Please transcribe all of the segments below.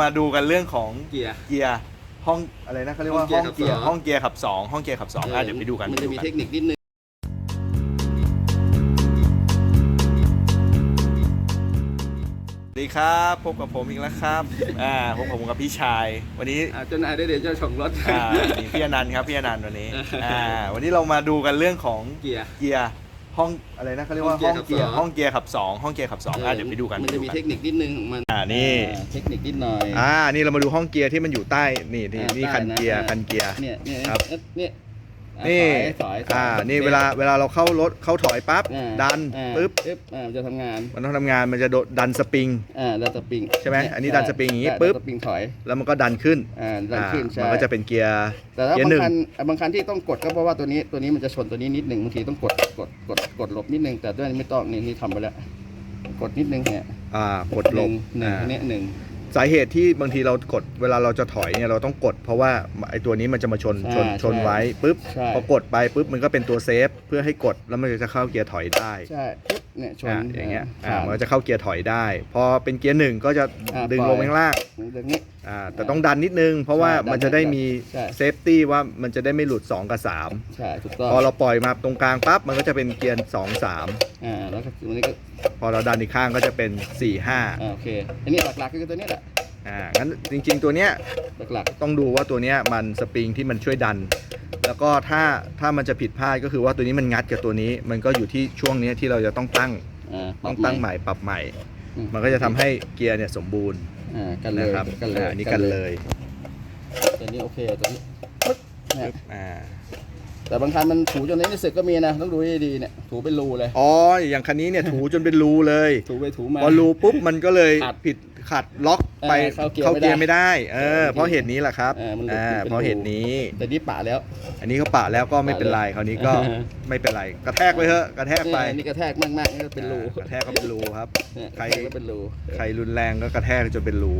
มาดูกันเรื่องของเกียร์ เกียร์ห้องอะไรนะเขาเรียกว่าห้ห้อองงเกีเกียยร์ร์ขับสอง ห้องเกียร์ขับสองห้องเกียร์ขับสองอะเดี๋ยวไปดูกันมันจะมีไปเทดูคนิคนิดนึง สวัสดีครับพบกับผมอีกแล้วครับ อ่าพบกับผมกับพี่ชาย วันนี้อ่าเจานายได้เดี๋ยวเจ้าของรถ อ่านี่พี่อนันต์ครับพี่อนันต์วันนี้อ่าวันนี้เรามาดูกันเรื่องของเกียร์ เกียร์ ห้องอะไรนะเขาเรียกว่าห้ห้อองงเกีเกียยร์ร์ขับสอง ห้องเกียร์ขับสองห้องเกียร์ขับสองอะเดี๋ยวไปดูกันมันจะมีไปเทดูคนิคนิดนึงของมันอ่านี่อ่าเทคนิคนิดหน่อย อ่านี่เรามาดูห้องเกียร์ที่มันอยู่ใต้นี่นี่อ่านี่ใต้คันเกียร์นะคันเกียร์ เนี่ยเนี่ยครับ เนี่ยอ่า นี่สายสายอ่านี่เวลาเวลาเราเข้ารถเข้าถอยปั๊บอ่าดันอ่าปึ๊บปึ๊บอ่ามันจะทำงานมันต้องทำงานมันจะโดดดันสปริง อ่าดันสปริงใช่ไหมเยอันนี้ดันสปริงอย่างงี้ใช่ปึ๊บ ดันสปริงถอยแล้วมันก็ดันขึ้นอ่าดันขึ้นอ่าใช่มันก็จะเป็นเกียร์ แต่ถ้าเกียร์บางหนึ่ง คันบางคันที่ต้องกดก็เพราะว่าตัวนี้ตัวนี้มันจะชนตัวนี้นิดหนึ่งบางทีต้องกดกดกดกดหลบนิดนึงแต่ด้วยไม่ต้องนี่นี่ทำไปแล้วกดนิดนึงเนี่ยอ่ากดลงหนึ่งอ่าอันเนี้ยหนึ่ง สาเหตุที่บางทีเรากดเวลาเราจะถอยเนี่ยเราต้องกด เพราะว่าไอ้ตัวนี้มันจะมาชนชนชนไว้ปุ๊บใช่ พอกดไปปุ๊บมันก็เป็นตัวเซฟเพื่อให้กดแล้วมันจะเข้าเกียร์ถอยได้ ใช่ปุ๊บ เนี่ยชนอ่าอย่างเงี้ยอ่าผ่านมันก็จะเข้าเกียร์ถอยได้ พอเป็นเกียร์หนึ่งก็จะอ่าดึงปล่ลอยงข้างล่างอย่างนี้ อ่าแต่ต้องดันนิดนึง เพราะว่าใช่ดันมันจะได้มีใช่ เซฟตี้ว่ามันจะได้ไม่หลุด 2 กับใช่ถูกต้อง3พอเราปล่อยมาตรงกลางปั๊บมันก็จะเป็นเกียร์2 อ่าแล้วก็ตัวนี้ก็3 พอเราดันอีกข้างก็จะเป็น4 5อ่าโอเคอันนี้หลักๆก็คือตัวนี้แหละอ่างั้นจริงๆตัวเนี้ยหลักต้องดูว่าตัวเนี้ยมันสปริงที่มันช่วยดัน แล้วก็ถ้าถ้ามันจะผิดพลาดก็คือว่าตัวนี้มันงัดกับตัวนี้ มันก็อยู่ที่ช่วงเนี้ยที่เราจะต้องตั้งๆอ่าต้องตั้งใหม่ปรับใหม่ อืมันก็จะทำให้เกียร์เนี่ยสมบูรณ์อ่ากันเลยนะครับกันเลยอ่าอันนี้กันเลยตัวนี้โอเคตัวนี้ปึ๊บเนี่ยอ่าแต่บางคันมันถูจนนี้สึกก็มีนะต้องดูให้ดีเนี่ยถูเป็นรูเลย อ๋ออย่างคันนี้เนี่ยถูจนเป็นรูเลยถูไปถูมา พอรูปุ๊บมันก็เลยขัด ผิด ขัดล็อกไปเออเข้าเกียร์เข้าเกียร์ไม่ไม่ได้ได้ เออ เพราะเหตุนี้แหละครับเออมันหลุดอ่าเป็นเพราะรูเหตุนี้ แต่นี่ปะแล้ว อันนี้เขาปะแล้วก็ไม่เป็นไรปะแล้วคราวนี้ก็เออไม่เป็นไรกระแทกไปเถอะกระแทกไปเนี่ยนี่กระแทกมากๆนี่ก็เป็นรูอ่ากระแทกก็เป็นรูครับ เนี่ยใครก็เป็นรู ใครรุนแรงก็กระแทกจนเป็นรู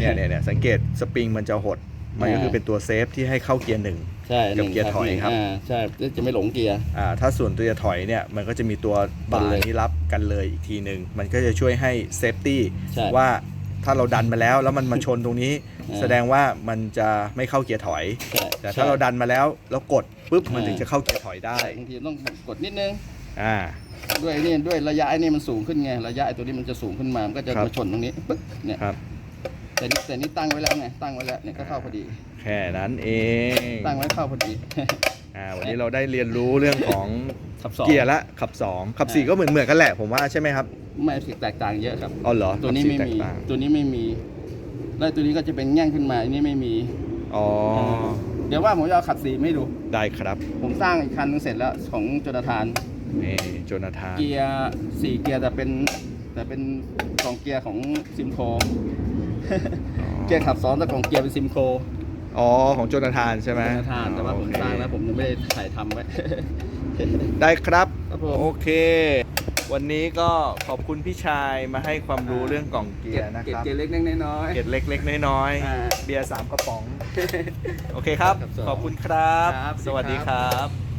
เนี่ยเนี่ยเนี่ยสังเกตสปริงมันจะหด มันก็คือเป็นตัวเซฟที่ให้เข้าเกียร์หนึ่ง ใช่กับเกียร์ถอยครับาใช่จะไม่หลงเกียร์ อ่าถ้าส่วนตัวจะถอยเนี่ยมันก็จะมีตัวบากันเลยร์ที่รับกันเลยอีกทีหนึ่งมันก็จะช่วยให้เซฟตี้ใช่ ว่า ถ้าเราดันมาแล้ว แล้วมันมาชนตรงนี้อ่าแสดงว่ามันจะไม่เข้าเกียร์ถอย ใช่แต่ถ้าเราดันมาแล้วแล้วกดปุ๊บมันอ่าถึงจะเข้าเกียร์ถอยได้ บางทีต้องกดนิดนึง อ่า ด้วยนี่ด้วยระยะไอ้นี่มันสูงขึ้นไง ระยะไอ้ตัวนี้มันจะสูงขึ้นมา มันก็จะครับมาชนตรงนี้ปึ๊บเนี่ยครับ แต่นี่แต่นี่ตั้งไว้แล้วไง ตั้งไว้แล้วเนี่ยก็เข้าพอดี แค่นั้นเองตั้งไว้เข้าพอดี อ่าวันนี้เราได้เรียนรู้เรื่องของ ขับสองเกียร์ละขับสองขับสี่อ่าก็เหมือนเหมือนกันแหละผมว่าใช่ไหมครับไม่สิแตกต่างเยอะครับอ๋อเหรอตัวนี้ขับไม่สี่มีแตกต่างตัวนี้ไม่มีแล้วตัวนี้ก็จะเป็นแง่งขึ้นมาอันนี้ไม่มีอ๋อเดี๋ยวว่าผมจะเอาขัดสีมาให้ดูได้ครับ ผมสร้างอีกคันนึงเสร็จแล้วของโจนาธานนี่โจนาธานเกียร์สี่เกียร์แต่เป็น แต่เป็นกล่องเกียร์ของซิมโคเกียร์ขับสองแต่กล่องเกียร์เป็นซิมโคอ๋อของโจนาธานใช่ไหมโจนาธานแต่ว่าผมโอเคสร้างแล้วผมยังไม่ได้ถ่ายทำไว้ ได้ครับครับผมโอเค วันนี้ก็ขอบคุณพี่ชายมาให้ความรู้เรื่องกล่องเกียร์นะเก็ครับ เกียร์เล็กๆน้อยๆ เกร็ดเล็กๆ น้อยอ่าๆ เบียร์สามกระป๋อง โอเคครับ ครับสองขอบคุณครับ ครับสวัสดีครับ